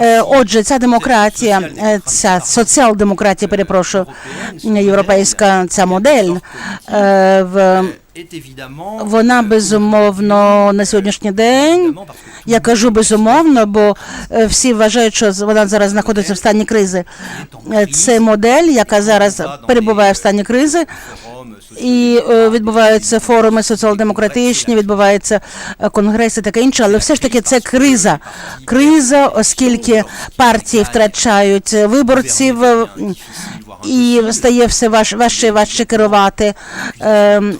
Е, Отже, ця демократія, е, ця соціал-демократія, перепрошую, європейська ця модель, е, в вона безумовно на сьогоднішній день. Я кажу безумовно, бо всі вважають, що вона зараз знаходиться в стані кризи. Це модель, яка зараз перебуває в стані кризи. І е, відбуваються форуми соціал-демократичні, відбуваються е, конгреси, таке інше, але все ж таки це криза. Криза, оскільки партії втрачають виборців, е, і стає все важ, важче і важче керувати. Ем,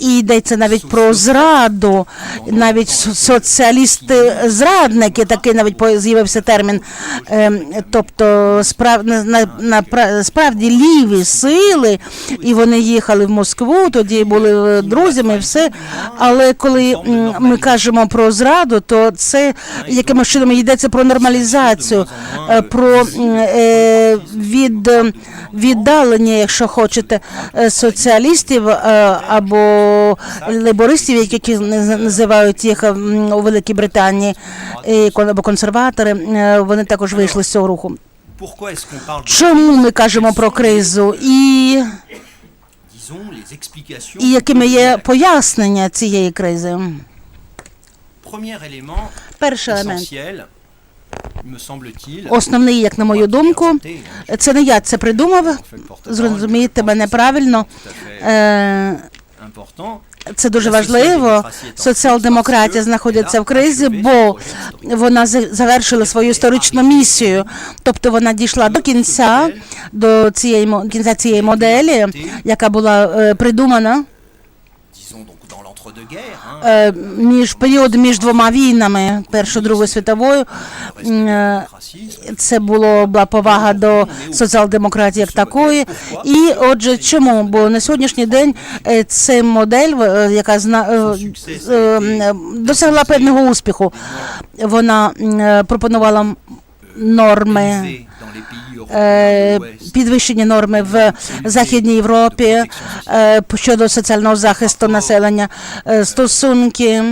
і йдеться навіть про зраду, навіть соціалісти-зрадники, такий навіть з'явився термін. Ем, тобто справ, на, на, на, справді ліві сили, і вони їхали в Москву, тоді були е, друзями, все. Але коли ми кажемо про зраду, то це якимось чином йдеться про нормалізацію, е, про е, від віддалення, якщо хочете, соціалістів або лейбористів, які наз- називають їх у Великій Британії, або консерватори, вони також вийшли з цього руху. Чому ми кажемо про кризу? І, і якими є пояснення цієї кризи? Перший елемент. Основний, як на мою думку, це не я це придумав. Зрозумієте мене правильно. Це дуже важливо. Соціал-демократія знаходиться в кризі, бо вона завершила свою історичну місію. Тобто вона дійшла до кінця, до цієї кінця цієї моделі, яка була е, придумана між період між двома війнами, Першою Другою світовою. Е, Це було була повага до соціал-демократії як такої. І отже, чому? Бо на сьогоднішній день е, це модель, е, яка зна е, е, е, досягла певного успіху. Вона е, пропонувала норми. е, Підвищені норми в Західній Європі е, щодо соціального захисту населення, е, стосунки,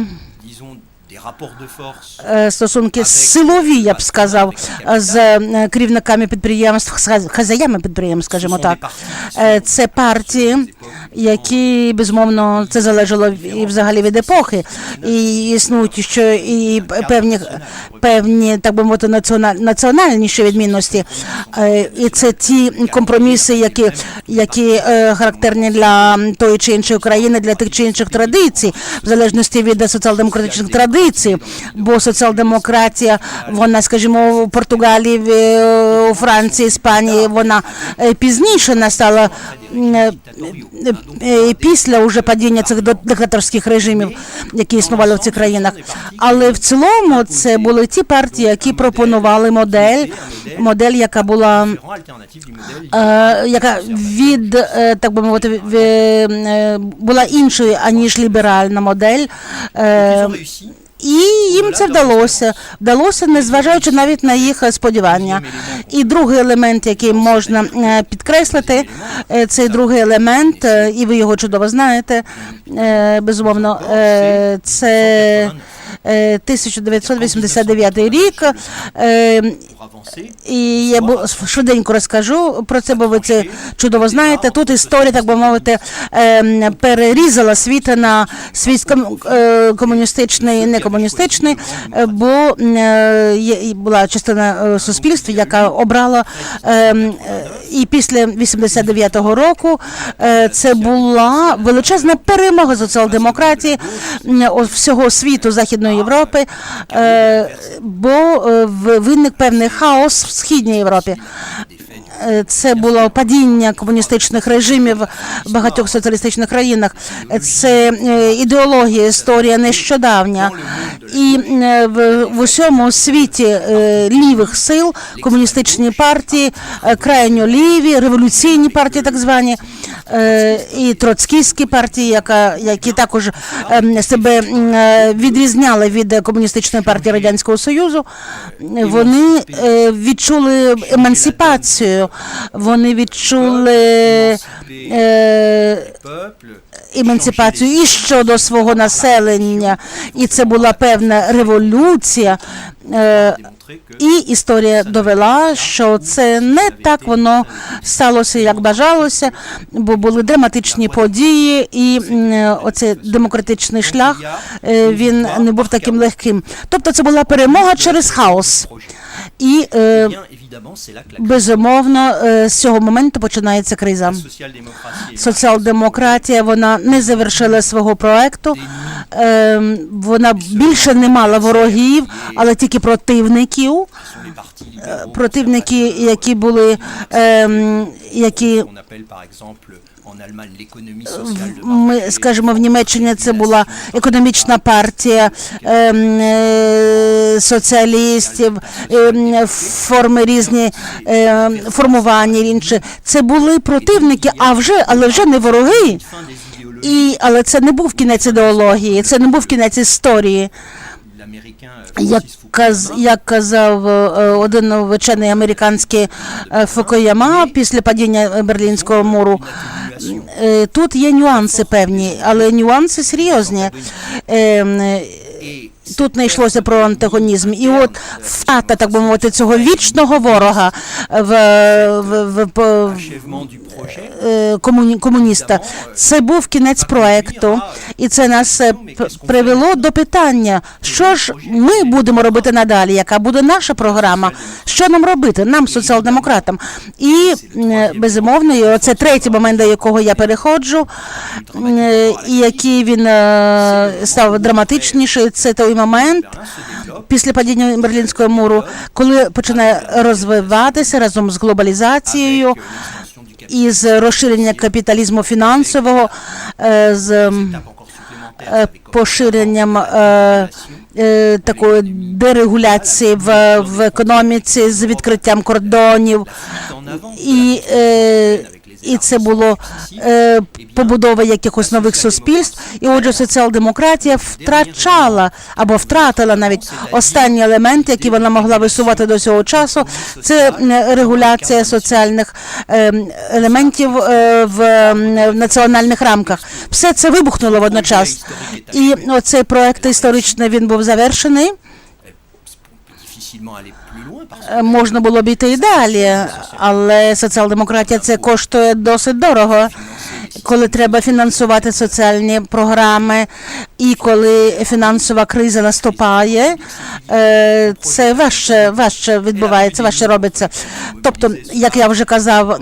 стосунки силові, я б сказав, з е, керівниками підприємств, хазяями підприємств, скажімо так. Е, Це партії, які безумовно це залежало і взагалі від епохи, і існують ще і певні певні, так би мовити, національ, національні ще відмінності. Е, І це ті компроміси, які, які е, характерні для тої чи іншої країни, для тих чи інших традицій, в залежності від соціал-демократичних традицій. Бо соціал-демократія, вона, скажімо, в Португалії, е, у Франції, Іспанії, вона е, пізніше настала е, після уже падіння цих диктаторських режимів, які існували в цих країнах. Але в цілому це були ті партії, які пропонували модель, модель, яка була яка від так би мовити була іншою аніж ліберальна модель. Е, і їм це вдалося. Вдалося, незважаючи навіть на їх сподівання. І другий елемент, який можна е, підкреслити, е, цей другий елемент, е, і ви його чудово знаєте, е, безумовно, е, це е, 1989 рік. Е, pour avancer. і я швиденько розкажу про це, бо ви це чудово знаєте. Тут історія, так би мовити, ем, перерізала світ на світ е, комуністичний, не комуністичний, е, бо е, була частина е, суспільства, яка обрала ем, е, і після 89-го року е, це була величезна перемога соціал-демократії всього світу Західної Європи, е, бо е, виник певний хаос в східній Європі. Е, Це було падіння комуністичних режимів в багатьох соціалістичних країнах. Це ідеологія, історія нещодавня. І в, в усьому світі лівих сил комуністичні партії, крайньо ліві, революційні партії, так звані, і троцкістські партії, яка, які також ем, себе е, відрізняли від комуністичної партії Радянського Союзу, вони е, відчули емансипацію, вони відчули е, емансипацію і щодо свого населення, і це була певна революція. І історія довела, що це не так воно сталося, як бажалося, бо були драматичні події, і оцей демократичний шлях е, він не був таким легким. Тобто це була перемога через хаос. І е, là que la безумовно е, з цього моменту починається криза. Соціал-демократія вона не завершила свого проекту. Ем, Вона більше не мала ворогів, але тільки противників. partis Противники, які були ем, які ми скажімо в Німеччині це була економічна партія ем, е, соціалістів, ем, форми різні ем, формування інші. Це були противники, а вже але вже не вороги. І але це не був кінець ідеології, це не був кінець історії. Euh, Як, каз, як казав е, один вчений американський е, Фукуяма після падіння Берлінського муру, е, тут є нюанси певні, але нюанси серйозні. Тут не йшлося про антагонізм. І от втрата, так би мовити, цього вічного ворога в, в, в, в е, комуні, комуніста. Це був кінець проекту, і це нас е, привело до питання, що ж ми будемо робити надалі, яка буде наша програма, що нам робити, нам, соціал-демократам. І е, безумовно, і оце третій момент, до якого я переходжу, і який він став драматичніший, це той момент. Développe Після падіння Берлінського муру, коли починає розвиватися разом з глобалізацією, capital, із розширення капіталізму фінансового, е, з е, поширенням е, такої дерегуляції в, в економіці, з відкриттям кордонів. І, і це було е, побудова якихось нових суспільств. І отже, соціал-демократія втрачала або втратила навіть останні елементи, які вона могла висувати до цього часу. Це м, регуляція соціальних е, елементів е, в в національних рамках. Все це вибухнуло водночас. І оцей проект історичний він був завершений. Можна було б іти і далі, але соціал-демократія це коштує досить дорого. Коли треба фінансувати соціальні програми, і коли фінансова криза наступає, е, це важче, важче відбувається, важче робиться. Тобто, як я вже казав е,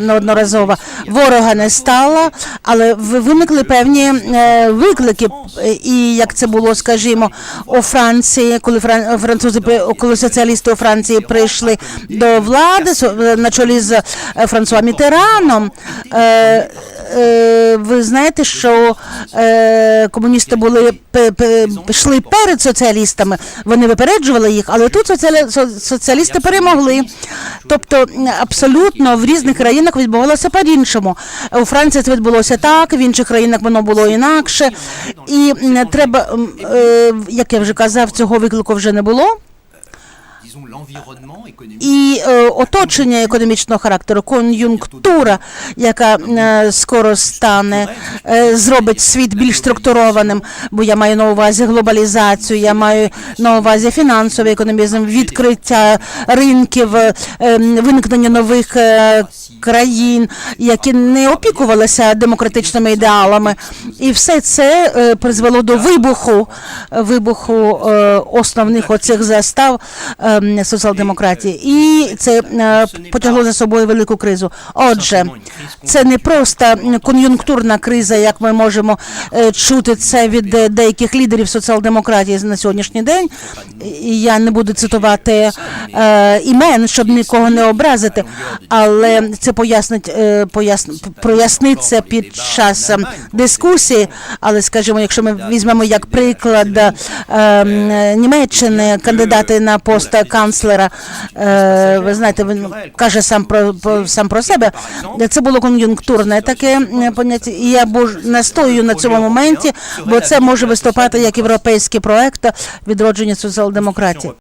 неодноразово, ворога не стало, але виникли певні е, виклики. І як це було, скажімо, у Франції, коли фран- французи коли соціалісти у Франції прийшли до влади на чолі з Франсуа Мітераном. Ви знаєте, що е, комуністи були йшли перед соціалістами, вони випереджували їх, але тут соціалі- соціалісти перемогли. Тобто абсолютно в різних країнах відбувалося по-іншому. У Франції це відбулося так, в інших країнах воно було інакше. І треба, е, як я вже казав, цього виклику вже не було. І е, оточення економічного характеру, кон'юнктура, яка е, скоро стане, е, зробить світ більш структурованим, бо я маю на увазі глобалізацію, я маю на увазі фінансовий економізм, відкриття ринків, е, виникнення нових е, країн, які не опікувалися демократичними ідеалами. І все це е, призвело до вибуху, вибуху е, основних оцих застав е, соціал-демократії. І це е, потягло за собою велику кризу. Отже, це не просто кон'юнктурна криза, як ми можемо чути це від деяких лідерів соціал-демократії на сьогоднішній день. Я не буду цитувати імен, щоб нікого не образити, але це пояснить, е, поясн, проясниться під час е, дискусії. Але скажімо, якщо ми візьмемо як приклад е, е, Німеччини, кандидати на пост канцлера, е, ви знаєте, він каже сам про, сам про себе. Це було кон'юнктурне таке е, поняття. І я бо настоюю на цьому моменті, бо це може виступати як європейський проект відродження соціал-демократії.